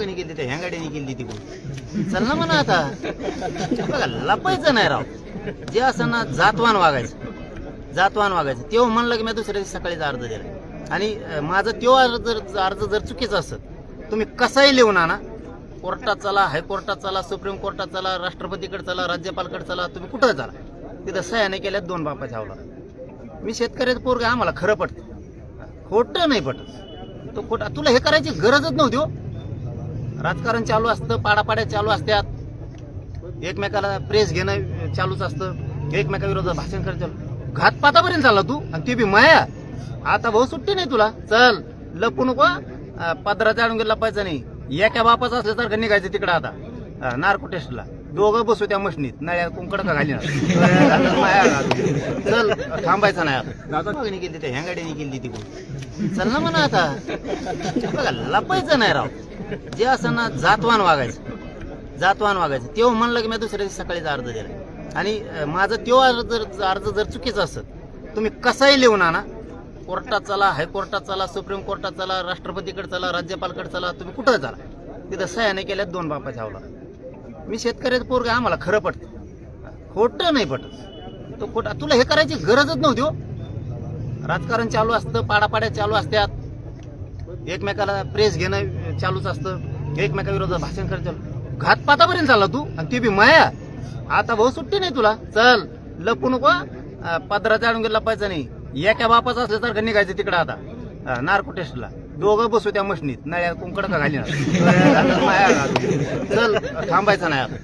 मागणी केली त्या ह्या गाडीने केली तिकडून. चल ना म्हणा आता. बघा लपायचं नाही राव. जे असं ना जातवान वागायचं. जातवान वागायचं. तेव्हा म्हणलं की मी दुसऱ्या दिवशी सकाळीच अर्ज दिला आणि माझा माझं तो अर्ज जर अर्ज जर चुकीचा असत तुम्ही कसाही लिहून आणा. कोर्टात चला हायकोर्टात चला सुप्रीम कोर्टात चला राष्ट्रपतीकडे चला राज्यपालकडे चला तुम्ही कुठं चला. तिथं सह्याने केल्यात दोन बापाच्या हवला मी शेतकऱ्याचं पोरग आम्हाला खरं पटतं. खोटं नाही पटत. तो खोटा तुला हे करायची गरजच नव्हती हो. राजकारण चालू असतं पाडापाड्या चालू असतात. एकमेकाला प्रेस घेणं चालूच असतं. एकमेकाविरोधात भाषण करायचं चालू. घातपातापर्यंत चालला तू आणि ते बी माया. आता भाऊ सुट्टी नाही तुला. चल लपू नको अं, पदराच्या अडून लपायचं नाही. एका बापाचं असल्यासारखं निघायचं तिकडं आता. नार्को टेस्टला. दोघं बसू त्या मशनीत. नळ्या कुंकड का घाली चल थांबायचं नाही आता. मागणी केली त्या ह्या गाडीने केली तिकडून चल ना म्हणा आता. लपायचं नाही राव. जे असं ना जातवान वागायचं. जातवान वागायचं. तेव्हा म्हणलं की मी दुसऱ्या दिवशी सकाळीचा अर्ज दिला आणि माझं तो अर्ज जर अर्ज जर चुकीचा असत तुम्ही कसाही लिहून आणा. कोर्टात चला हायकोर्टात चला सुप्रीम कोर्टात चला राष्ट्रपतीकडे चला राज्यपालकडे चला तुम्ही कुठं चला. तिथं सह्याने केल्यात दोन बापा हवला मी शेतकऱ्याचं पोरग आम्हाला खरं पटतं. खोटं नाही पटत. तो खोट तुला हे करायची गरजच नव्हती हो. राजकारण चालू असतं पाडापाड्या चालू असतात. एकमेकाला प्रेस घेणं चालूच असतं. एकमेकाविरोधात भाषण करायचं चालू. घातपातापर्यंत चालला तू? आणि ते बी माया. आता भाऊ सुट्टी नाही तुला. चल लपू नको अं, पदराच्या अडून लपायचं नाही. एका बापाचं असल्यासारखं निघायचं तिकडं आता. नार्को टेस्टला. दोघं बसू त्या मशनीत. नळ्या कुंकड का घाली चल थांबायचं नाही आता.